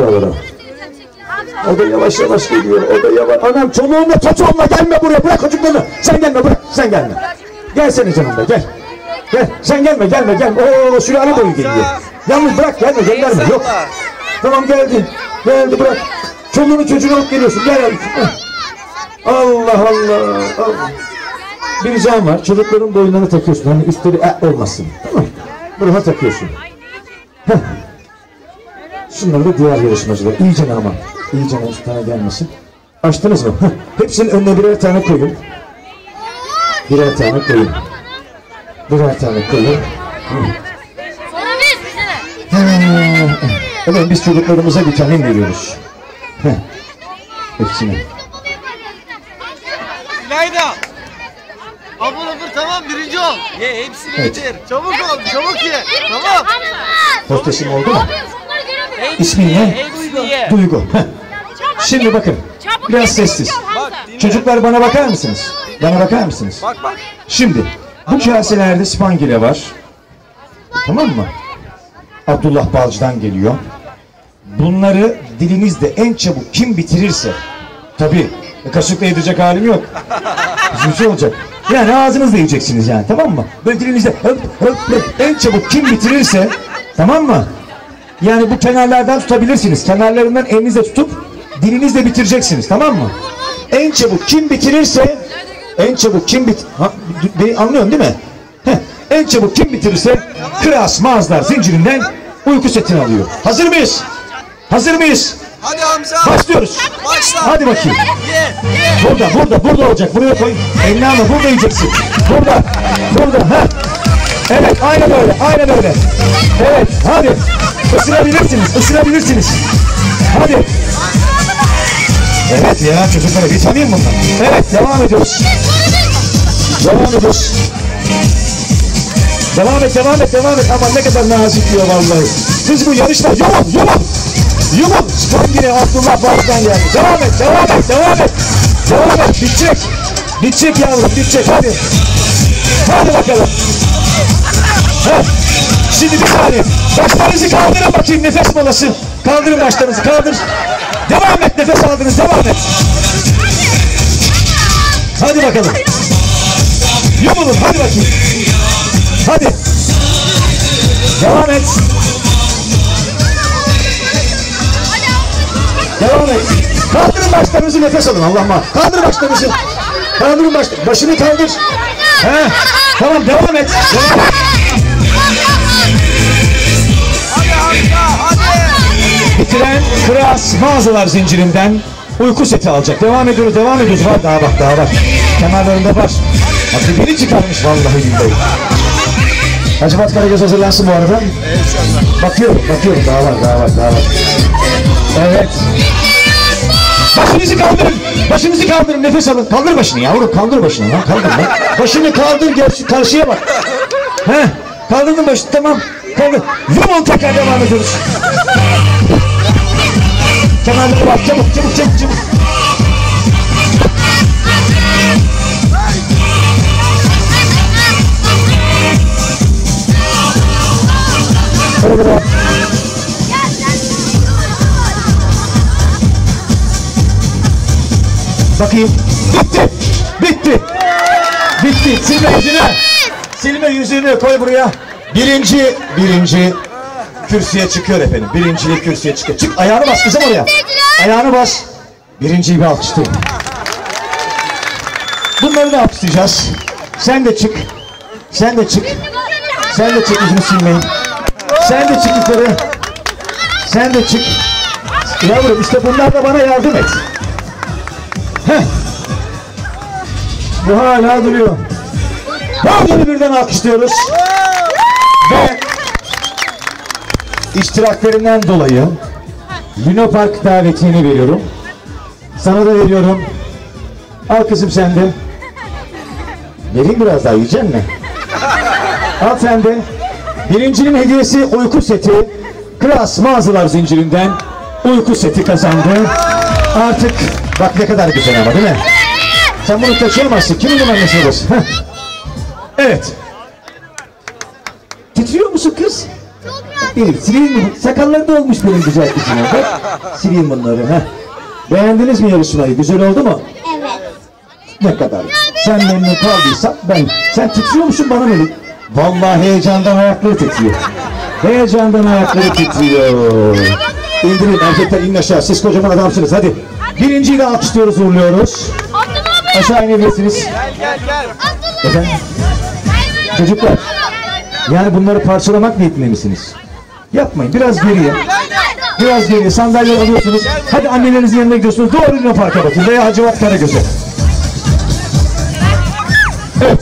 aşağılara. O da yavaş yavaş geliyor. O da yavaş. Anam çoluğunla çocuğunla gelme buraya. Bırak çocuklarını. Sen gelme bırak. Sen gelme. Gelsene canım da gel. Gel. Sen gelme gelme gelme. Oo sülale boyu geliyor. Yalnız bırak gelme gönderme. Yok. Tamam geldi. Geldi bırak. Çoluğunu çocuğunu alıp geliyorsun. Gel. Allah Allah. Allah. Bir ricam var. Çocukların boynlarını takıyorsun. Hani üstleri e olmasın. Tamam? Buraya takıyorsun. Heh. Şunları da diğer yarışmacılar. İyice ama. İyice üstüne gelmesin. Açtınız mı? Heh. Hepsinin önüne birer tane koyun. Birer tane koyun. Birer tane koyun. Sonra biz. Evet biz çocuklarımıza vitamin veriyoruz. Heh. Hepsine. İlayda. Abur abur tamam birinci ol. Ye hepsini Evet. bitir. Çabuk ol çabuk ye. Tamam. Hostesim oldu mu? İsmin ne? Duygu. Heh. Şimdi bakın. Biraz sessiz. Çocuklar bana bakar mısınız? Bana bakar mısınız? Bak bak. Şimdi bu kaselerde spangile var. Tamam mı? Abdullah Balcı'dan geliyor. Bunları dilinizde en çabuk kim bitirirse tabi kaşıkla yedirecek halim yok. Bizim şey olacak. Yani ağzınızla yiyeceksiniz yani tamam mı? Böyle dilinizde höp höp höp en çabuk kim bitirirse tamam mı? Yani bu kenarlardan tutabilirsiniz. Kenarlarından elinizle tutup dilinizle bitireceksiniz tamam mı? En çabuk kim bitirirse en çabuk kim bit ha, beni anlıyorsun değil mi? Heh, en çabuk kim bitirirse Kras Mağazlar zincirinden uyku setini alıyor. Hazır mıyız? Hazır mıyız? Hadi Hamza. Başlıyoruz. Başla. Hadi bakayım. Ye ye. Burada, burada, burada olacak. Buraya koy. Elini alma, burada yiyeceksin. Burada, burada. Ha. Evet, aynen öyle, aynen öyle. Evet, hadi. Isırabilirsiniz, ısırabilirsiniz. Hadi. Evet ya çocuklara vitamin bunlar. Evet, devam ediyoruz. Devam ediyoruz. Devam et, devam et, devam et. Aman ne kadar nazik diyor vallahi. Siz bu yarışma yumul, yumul. Yumul. Spangine Abdullah Bağız'dan geldi. Devam et, devam et, devam et. Devam et, bitecek. Bitecek yavrum, bitecek. Hadi. Hadi bakalım. Heh. Şimdi bir saniye. Başlarınızı kaldırın bakayım nefes molası. Kaldırın başlarınızı, kaldır. Devam et, nefes aldınız, devam et. Hadi bakalım. Yumulun, hadi bakayım. Hadi. Devam et. Devam et. Kaldırın başlarınızı nefes alın Allah'ıma. Kaldırın başlarınızı. Kaldırın baş, başını kaldır. He. Tamam devam et. Devam. Hadi hadi. Bitiren Kras mağazalar zincirinden uyku seti alacak. Devam ediyoruz, devam ediyoruz. Var daha bak, daha bak. Kenarlarında var. Bak beni çıkarmış vallahi billahi. Hacivat Karagöz hazırlansın bu arada. Bakıyorum, bakıyorum. Daha var, daha var, daha var. Evet. Başınızı kaldırın. Başınızı kaldırın. Nefes alın. Kaldır başını yavrum. Kaldır başını lan. Kaldır lan. Başını kaldır. Gel şu karşıya bak. He. Kaldırdın başını. Tamam. Kaldır. Yumul tekrar devam ediyoruz. Kenarlara bak. Çabuk çabuk çabuk çabuk. Hadi Bakayım. Bitti. Bitti. Bitti. Silme yüzünü. Silme yüzünü koy buraya. Birinci, birinci kürsüye çıkıyor efendim. Birinciyi kürsüye çıkıyor. Çık ayağını bas kızım oraya. Ayağını bas. Birinciyi bir alkışlayın. Bunları da alkışlayacağız. Sen de çık. Sen de çık. Sen de çık yüzünü silmeyin. Sen de çık yukarı. Sen de çık. Yavrum işte bunlar da bana yardım et. Bu hala duruyor. Dördünü birden alkışlıyoruz. Ve iştiraklerinden dolayı Luna Park davetiyeni veriyorum. Sana da veriyorum. Al kızım sen de. Vereyim biraz daha yiyecek mi? Al sen. Birincinin hediyesi uyku seti. Klas mağazalar zincirinden uyku seti kazandı. Artık bak ne kadar güzel ama değil mi? Sen bunu taşıyamazsın. Kimin numarası burası? Heh. Evet. Titriyor musun kız? Elif sileyim mi? Sakalları da olmuş benim güzel kızım. Bak sileyim bunları. Heh. Beğendiniz mi yarışmayı? Güzel oldu mu? Evet. Ne kadar? Sen memnun kaldıysan ben. Sen titriyor musun bana mı? Vallahi heyecandan ayakları titriyor. Heyecandan ayakları titriyor. İndirin erkekler inin aşağı. Siz kocaman adamsınız hadi. Birinciyi de alkışlıyoruz uğurluyoruz. Aşağı inebilirsiniz. Gel gel. Efendim? Çocuklar. Yani bunları parçalamak niyetinde misiniz? Yapmayın. Biraz geriye. Biraz geriye sandalye alıyorsunuz. Hadi annelerinizin yanına gidiyorsunuz. Doğru Luna Park'a bakın. Veya Hacivat Karagöz'e. Evet.